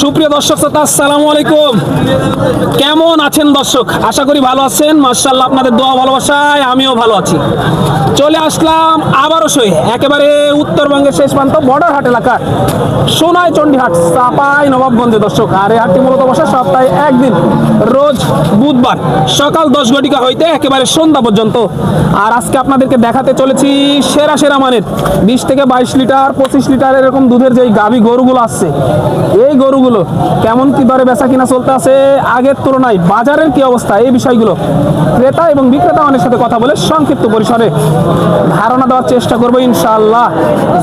সুপ্রিয় দর্শক শ্রোতা, আসসালামু আলাইকুম। কেমন আছেন দর্শক? আশা করি ভালো আছেন। মার্শাল্লাহ আপনাদের দোয়া ভালোবাসায় আমিও ভালো আছি। চলে আসলাম আবারও সই, একেবারে উত্তরবঙ্গের শেষ প্রান্ত বর্ডার হাট এলাকা সোনাই চণ্ডীহাট, চাপাই নবাবগঞ্জে দর্শক। আর এই হাটটি মূলত বসে সপ্তাহে একদিন, রোজ বুধবার সকাল দশ ঘটিকা হইতে একেবারে সন্ধ্যা পর্যন্ত। আর আজকে আপনাদেরকে দেখাতে চলেছি সেরা সেরা মানের বিশ থেকে বাইশ লিটার, পঁচিশ লিটার এরকম দুধের যেই গাভী গরুগুলো আসছে, এই গরুগুলো কেমন কি দরে বেচা কিনা চলতে আছে? আগের তুলনায় বাজারের কি অবস্থা? এই বিষয়গুলো ক্রেতা এবং বিক্রেতা অনেক সাথে কথা বলে সংক্ষিপ্ত পরিসরে ধারণা দেওয়ার চেষ্টা করব ইনশাআল্লাহ।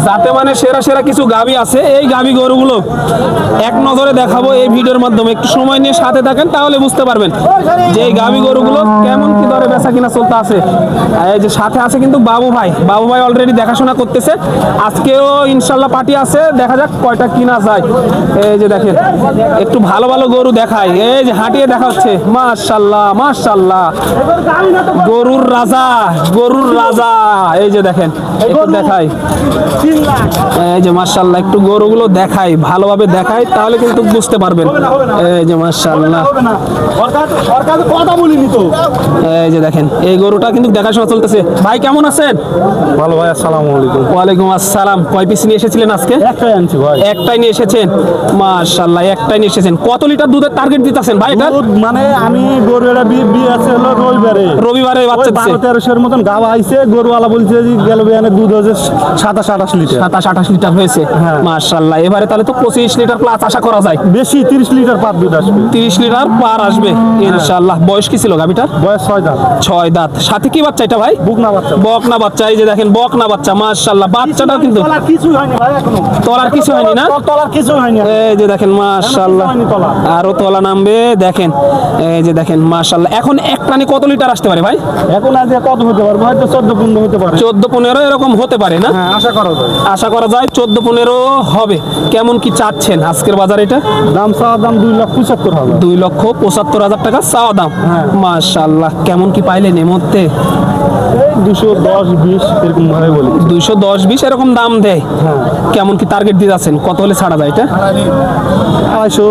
যাতে মানে সেরা সেরা কিছু গাভী আছে, এই গাভী গরুগুলো এক নজরে দেখাবো এই ভিডিওর মাধ্যমে। একটু সময় নিয়ে সাথে থাকেন, তাহলে বুঝতে পারবেন যে এই গাভী গরুগুলো কেমন কি দরে বেচা কিনা চলতে আছে। এই যে সাথে আছে কিন্তু বাবু ভাই বাবু ভাই অলরেডি দেখাশোনা করতেছে। আজকেও ইনশাল্লাহ পার্টি আছে, দেখা যাক কয়টা কিনা যায়। এই যে দেখেন একটু ভালো ভালো গরু দেখায় এই যে হাঁটিয়ে দেখা হচ্ছে। মাশাল্লাহ মাশাল্লাহ। গরুর রাজা গরুর রাজা। এই যে দেখেন একটু দেখাই। এই যে মাশাল্লাহ একটু গরুগুলো দেখাই ভালোভাবে দেখাই তাহলে কিন্তু বুঝতে পারবেন। এই যে মাশাল্লাহ। কথা বলিনি তো এই যে দেখেন এই গরুটা কিন্তু দেখাশোনা চলতেছে। ভাই কেমন আছেন? ভালো ভাই আসসালামু আলাইকুম। ওয়ালাইকুম আসসালাম। কয় পিস নিয়ে এসেছিলেন আজকে? একটাই আনছি ভাই। একটাই নিয়ে এসেছেন। মাশাল্লাহ একটাই নিয়ে এসেছেন কত লিটার দুধের টার্গেট দিতেছেন ভাই এটা? দুধ মানে আমি গরু এটা বিয়ে আছে হলো রবিবারে। রবিবারে বাচ্চা ওই দিচ্ছে বারো তেরোশোর মতন গাওয়া আইছে গরুওয়ালা বলছে যে গেল বিয়ানে দুধ হচ্ছে সাতাশ আঠাশ লিটার। সাতাশ আঠাশ লিটার হয়েছে। হ্যাঁ। মাশাল্লাহ এবারে তাহলে তো পঁচিশ লিটার প্লাস আশা করা যায়। বেশি তিরিশ লিটার পার দুধ আসবে। তিরিশ লিটার পার আসবে ইনশাল্লাহ বয়স কি ছিল গাভিটার? বয়স ছয় দাঁত। ছয় দাঁত। সাথে কি বাচ্চা এটা ভাই? বুক না বাচ্চা। বকনা বাচ্চা এই যে দেখেন বকনা বাচ্চা মাশাল্লাহ বাচ্চাটাও কিন্তু তলার কিছু হয়নি ভাই এখনও। তলার কিছু হয়নি না? তল- তলার কিছু হয়নি। এই যে দেখেন মাশাল্লাহ হয়নি আরও তলা নামবে দেখেন এই যে দেখেন মাশাল্লাহ এখন এক টানে কত লিটার আসতে পারে ভাই? এখন আজ কত হতে পারবে? হয়তো চোদ্দ পনেরো হতে পারে। চোদ্দ পনেরো এরকম হতে পারে না? হ্যাঁ আশা করা যায়। আশা করা যায় চোদ্দ পনেরো হবে। কেমন কি চাচ্ছেন আজকের বাজার এটা? দাম চাওয়ার দাম দুই লক্ষ পঁচাত্তর হাজার। দুই লক্ষ পঁচাত্তর হাজার টাকা চাওয়া দাম। হ্যাঁ। মাশাল্লাহ কেমন কি পাইলেন এর মধ্যে দুশো দশ বিশ এরকম ভাবে বলি। দুইশো দশ বিশ এরকম দাম দেয়? হ্যাঁ। কেমন কি টার্গেট দিয়ে যাচ্ছেন? কত হলে ছাড়া যায় এটা? আড়াইশো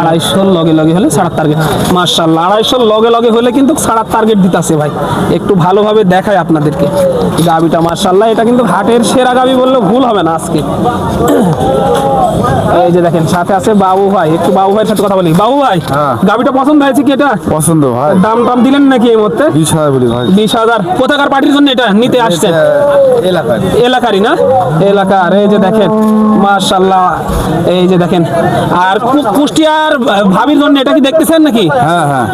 আড়াইশোর লগে লগে হলে ছাড়ার টার্গেট মার্শাল্লাহ আড়াইশোর লগে লগে হলে কিন্তু ছাড়ার টার্গেট দিতেছে ভাই। একটু ভালোভাবে দেখায় আপনাদেরকে। গাবিটা মার্শাল্লাহ এটা কিন্তু হাটের সেরা গাবি বললে ভুল হবে না আজকে। এই যে দেখেন সাথে আছে বাবু ভাই। একটু বাবু ভাইয়ের সাথে কথা বলি। বাবু ভাই হ্যাঁ। গাবিটা পছন্দ হয়েছে কি এটা? পছন্দ ভাই। দাম টাম দিলেন নাকি এই মুহূর্তে? বিশ হাজার বলি ভাই। বিশ হাজার। কোথাকার পার্টির জন্য এটা নিতে আসছেন? এলাকারই। না? এলাকার। এই যে দেখেন মার্শাল্লাহ এই যে দেখেন। আর কুষ্টিয়ার ভাবির জন্য এটা কি দেখতেছেন নাকি? হ্যাঁ হ্যাঁ।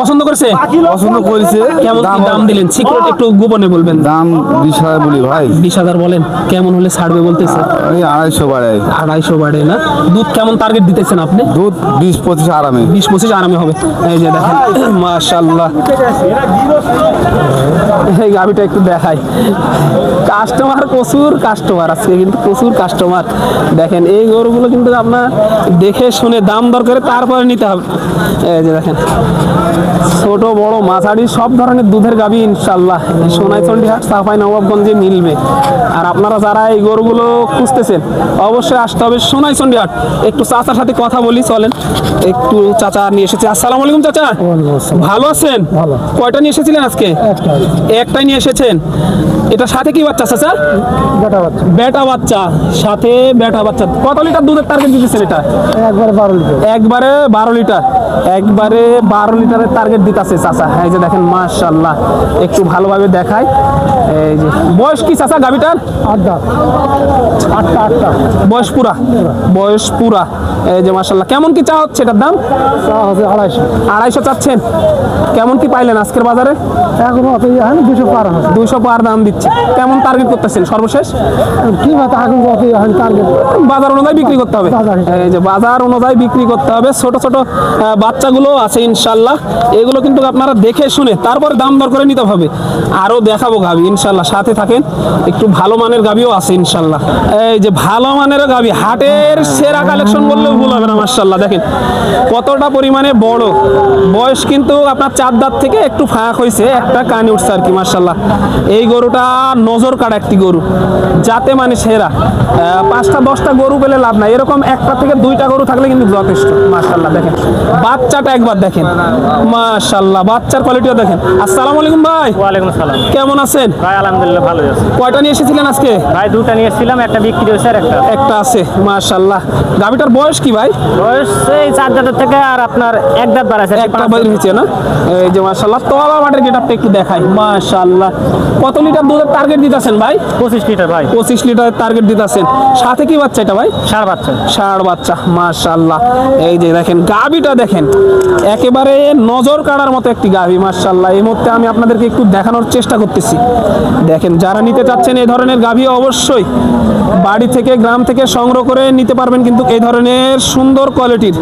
পছন্দ করছে? পছন্দ করেছে। কেমন দাম দিলেন? সিক্রেট একটু গোপনে বলবেন। দাম বিশ হাজার বলি ভাই। বিশ হাজার বলেন কেমন হলে ছাড়বে বলতেছে? ওই আড়াইশো বাড়ে। আড়াইশো বাড়ে না? দুধ কেমন টার্গেট দিতেছেন আপনি? দুধ বিশ পঁচিশ আরামে। বিশ পঁচিশ আরামে হবে। এই যে দেখেন মাশাল্লাহ এই গাভিটা একটু দেখাই। কাস্টমার প্রচুর কাস্টমার আজকে কিন্তু প্রচুর কাস্টমার দেখেন এই গরুগুলো কিন্তু আপনার দেখে শুনে দাম দর করে তারপরে নিতে হবে। এই যে দেখেন ছোট বড় মাঝারি সব ধরনের দুধের গাভি ইনশাল্লাহ সোনাইচন্ডি হাট সাফাই নবাবগঞ্জে মিলবে। আর আপনারা যারা এই গরুগুলো খুঁজতেছেন অবশ্যই আসতে হবে সোনাইচন্ডি হাট একটু চাচার সাথে কথা বলি চলেন। একটু চাচা নিয়ে এসেছে। আসসালামু আলাইকুম চাচা। ভালো আছেন? ভালো। কয়টা নিয়ে এসেছিলেন আজকে? একটাই নিয়ে এসেছেন? এটা সাথে কি বাচ্চা চাচা? বেটা বাচ্চা। বেটা বাচ্চা। সাথে বেটা বাচ্চা। কত লিটার দুধের টার্গেট দিতেছেন এটা? একবারে বারো লিটার। একবারে বারো লিটার। একবারে বারো লিটারের টার্গেট দিতেছে চাচা। এই যে দেখেন মাশাল্লাহ একটু ভালোভাবে দেখায় এই যে বয়স কি চাচা গাভিটার? আটটা। আটটা আটটা। বয়স পুরা? বয়স পুরা। এই যে মাশাল্লাহ কেমন কি চা হচ্ছে এটার দাম? আড়াইশো। আড়াইশো চাচ্ছেন। কেমন কি পাইলেন আজকের বাজারে? এখনও দুশো পার হবে দুইশো পার দাম দিচ্ছে। কেমন টার্গেট করতেছেন? সর্বশেষ? কি ভাত এখন অত টার্গেট বাজার অনুযায়ী বিক্রি করতে হবে। এই যে বাজার অনুযায়ী বিক্রি করতে হবে। ছোট ছোট বাচ্চাগুলো আছে ইনশাল্লাহ। এগুলো কিন্তু আপনারা দেখে শুনে তারপরে দাম দর করে নিতে হবে। আরও দেখাবো গাবি ইনশাল্লাহ। সাথে থাকেন। একটু ভালো মানের গাবিও আছে ইনশাল্লাহ। এই যে ভালো মানের গাবি হাটের সেরা কালেকশন বললেও ভুল হবে না মার্শাল্লাহ দেখেন কতটা পরিমাণে বড়। বয়স কিন্তু আপনার চার দাঁত থেকে একটু ফাঁক হয়েছে একটা কানে উঠছে আর কি মার্শাল্লাহ এই গরুটা নজর কাড়া একটি গরু। যাতে মানে সেরা। পাঁচটা দশটা গরু পেলে লাভ নাই। এরকম একটা থেকে দুইটা গরু থাকলে কিন্তু যথেষ্ট মার্শাল্লাহ দেখেন। বাচ্চাটা একবার দেখেন। মার্শাল্লাহ বাচ্চার কোয়ালিটিও দেখেন। আসসালামু আলাইকুম ভাই। ওয়ালাইকুম সালাম কেমন আছেন? ভাই আলহামদুলিল্লাহ ভালো আছে। কয়টা নিয়ে এসেছিলেন আজকে? ভাই দুটা নিয়ে এসেছিলাম একটা বিক্রি হয়েছে আর একটা একটা আছে মার্শাল্লাহ গাভিটার বয়স কি ভাই? বয়স এই চার দাঁতের থেকে আর আপনার এক দাঁত বাড়াইছে একটা বাইর হয়েছে না? এই যে মার্শাল্লাহ তলা মাঠের গেটআপটা একটু দেখাই। মার্শাল্লাহ কত লিটার দুধের টার্গেট দিতেছেন ভাই? পঁচিশ লিটার ভাই। পঁচিশ লিটারের টার্গেট দিতেছেন। সাথে কি বাচ্চা এটা ভাই? সার বাচ্চা। ষাড় বাচ্চা মার্শাল্লাহ এই যে দেখেন গাভিটা দেখেন। একেবারে নজর কাড়ার মতো একটি গাভি মার্শাল্লাহ এই মুহূর্তে আমি আপনাদেরকে একটু দেখানোর চেষ্টা করতেছি। দেখেন যারা নিতে চাচ্ছেন এই ধরনের গাভি অবশ্যই বাড়ি থেকে গ্রাম থেকে সংগ্রহ করে নিতে পারবেন কিন্তু এই ধরনের সুন্দর কোয়ালিটির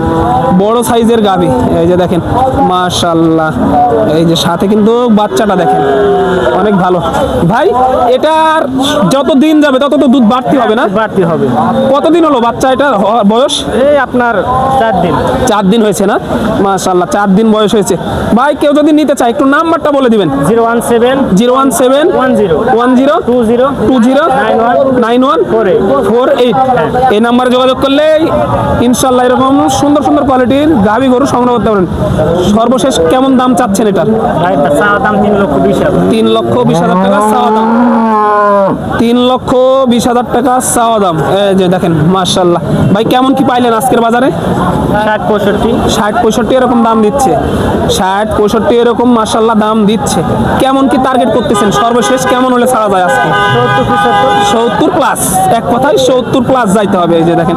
বড় সাইজের গাভি। এই যে দেখেন মার্শাল্লাহ এই যে সাথে কিন্তু বাচ্চাটা দেখেন। অনেক ভালো। ভাই এটার যত দিন যাবে তত তো দুধ বাড়তি হবে না? বাড়তি হবে। কতদিন হলো বাচ্চা এটা? বয়স? এই আপনার চার দিন। চার দিন হয়েছে না? মাশাল্লাহ চার দিন বয়স হয়েছে। ভাই কেউ যদি নিতে চায় একটু নাম্বারটা বলে দিবেন। Zero one seven zero one seven one zero one zero two zero two zero nine one nine one four eight. Four eight. এই নাম্বারে যোগাযোগ করলে ইনশাল্লাহ এরকম সুন্দর সুন্দর কোয়ালিটির গাভি গরু সংগ্রহ করতে পারেন সর্বশেষ কেমন দাম চাচ্ছেন এটার? ভাই দাম তিন লক্ষ বিশ তিন লক্ষ বিশ হাজার টাকা চাওয়া দাম। তিন লক্ষ বিশ হাজার টাকা চাওয়া দাম। এই যে দেখেন মার্শাল্লাহ ভাই কেমন কি পাইলেন আজকের বাজারে? ষাট পঁয়ষট্টি। ষাট পঁয়ষট্টি এরকম দাম দিচ্ছে। ষাট পঁয়ষট্টি এরকম মার্শাল্লাহ দাম দিচ্ছে। কেমন কি টার্গেট করতেছেন? সর্বশেষ কেমন হলে ছাড়া যায় আজকে? সত্তর প্লাস এক কথায় সত্তর প্লাস যাইতে হবে। এই যে দেখেন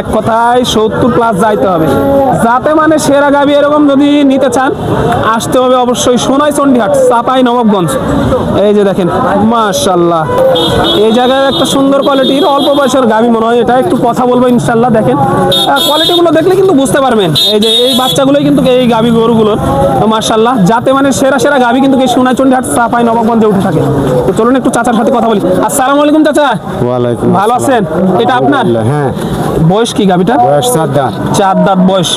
এক কথায় সত্তর প্লাস যাইতে হবে। যাতে মানে সেরা গাবি এরকম যদি নিতে চান আসতে হবে অবশ্যই সোনাই চণ্ডীহাট চাপাই নবাবগঞ্জ এই যে দেখেন মাশাল্লাহ এই জায়গায় একটা সুন্দর কোয়ালিটির অল্প বয়সের গাবি মনে হয় এটা। একটু কথা বলব ইনশাল্লাহ দেখেন। কোয়ালিটিগুলো দেখলে কিন্তু বুঝতে পারবেন। এই যে এই বাচ্চাগুলোই কিন্তু এই গাবি গরুগুলোর মাশাল্লাহ যাতে মানে সেরা সেরা গাবি কিন্তু এই সোনাই চণ্ডীহাট চাপাই নবাবগঞ্জে উঠে থাকে। তো চলুন একটু চাচার সাথে কথা বলি। আসসালামু আলাইকুম চাচা। ওয়ালাইকুম ভালো আছেন? এটা আপনার? হ্যাঁ। বয়স কি গাবিটা বয়স চার দাঁত। চার দাঁত বয়স।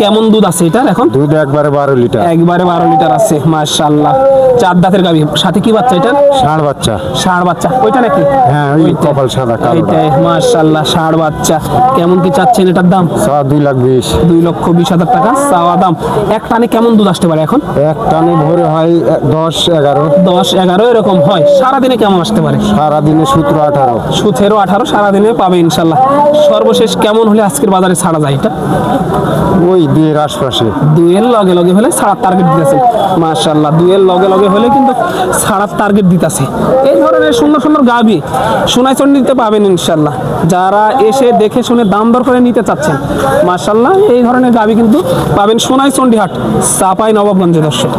কেমন দুধ আছে এটার এখন? দুধ একবারে বারো লিটার। একবারে বারো লিটার আছে মাশাল্লাহ চার দাঁতের গাবি সাথে কি বাচ্চা এটা ষাঁড় বাচ্চা। ষাঁড় বাচ্চা? ওইটা নাকি? হ্যাঁ ওই কপাল সাদা এইটাই মাশাল্লাহ ষাঁড় বাচ্চা। কেমন কি চাচ্ছেন এটার দাম? সব দুই লাখ বিশ। দুই লক্ষ বিশ হাজার টাকা চাওয়া দাম। এক টানে কেমন দুধ আসতে পারে এখন? এক টানে ভরে হয় দশ এগারো। দশ এগারো এরকম হয়। সারাদিনে কেমন আসতে পারে? সারাদিনে সতেরো আঠারো। সতেরো আঠারো সারাদিনে পাবে ইনশাল্লাহ সর্বশেষ কেমন হলে আজকের বাজারে ছাড়া যায় এটা? ওই দুইয়ের আশপাশে। দুয়ের লগে লগে হলে ছাড়ার টার্গেট দিতেছে। মাশাল্লাহ দুয়ের লগে লগে হলে কিন্তু ছাড়ার টার্গেট দিতেছে। এই ধরনের সুন্দর সুন্দর গাবি সোনাই নিতে পাবেন ইনশাল্লাহ যারা এসে দেখে শুনে দাম দর করে নিতে চাচ্ছেন মার্শাল্লাহ এই ধরনের গাবি কিন্তু পাবেন সোনাই চন্ডিহাট, চাপাই নবাবগঞ্জে দর্শক।